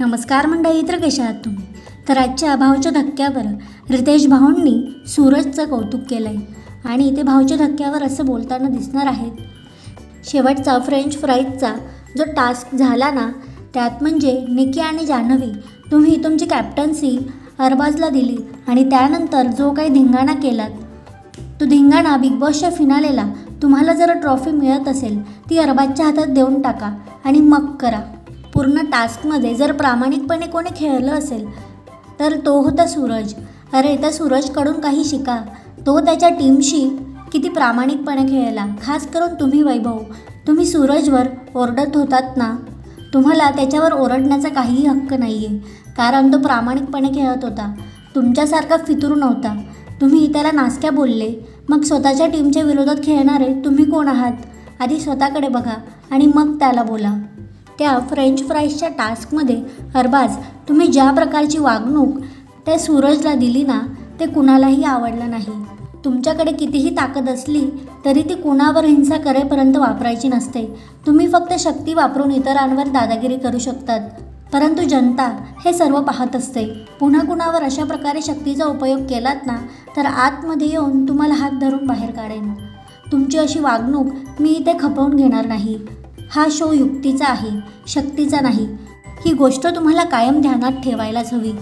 नमस्कार मंडळी तर कशा आहात तुम्ही? तर आजच्या भावच्या धक्क्यावर रितेश भाऊंनी सूरजचं कौतुक केलं आहे आणि ते भाऊच्या धक्क्यावर असं बोलताना दिसणार आहेत. शेवटचा फ्रेंच फ्राईजचा जो टास्क झाला ना त्यात म्हणजे निकी आणि जान्हवी तुम्ही तुमची कॅप्टन्सी अरबाजला दिली आणि त्यानंतर जो काही धिंगाणा केलात तो धिंगाणा बिग बॉसच्या फिनालेला तुम्हाला जर ट्रॉफी मिळत असेल ती अरबाजच्या हातात देऊन टाका आणि मग करा. पूर्ण टास्कमध्ये जर प्रामाणिकपणे कोणी खेळलं असेल तर तो होता सूरज. अरे त्या सूरजकडून काही शिका. तो त्याच्या टीमशी किती प्रामाणिकपणे खेळला. खास करून तुम्ही वैभव. तुम्ही सूरजवर ओरडत होतात ना? तुम्हाला त्याच्यावर ओरडण्याचा काहीही हक्क नाही आहे कारण तो प्रामाणिकपणे खेळत होता. तुमच्यासारखा फितूर नव्हता. तुम्ही त्याला नासक्या बोलले. मग स्वतःच्या टीमच्या विरोधात खेळणारे तुम्ही कोण आहात? आधी स्वतःकडे बघा आणि मग त्याला बोला. त्या फ्रेंच फ्राईजच्या टास्कमध्ये अरबाज तुम्ही ज्या प्रकारची वागणूक त्या सूरजला दिली ना ते कुणालाही आवडलं नाही. तुमच्याकडे कितीही ताकद असली तरी ती कुणावर हिंसा करेपर्यंत वापरायची नसते. तुम्ही फक्त शक्ती वापरून इतरांवर दादागिरी करू शकतात. परंतु जनता हे सर्व पाहत असते. पुन्हा कुणावर अशा प्रकारे शक्तीचा उपयोग केलात ना तर आतमध्ये येऊन तुम्हाला हात धरून बाहेर काढेन. तुमची अशी वागणूक मी इथे खपवून घेणार नाही. हा शो युक्तीचा आहे शक्तीचा नाही. ही गोष्ट तुम्हाला कायम ध्यानात ठेवायलाच हवी.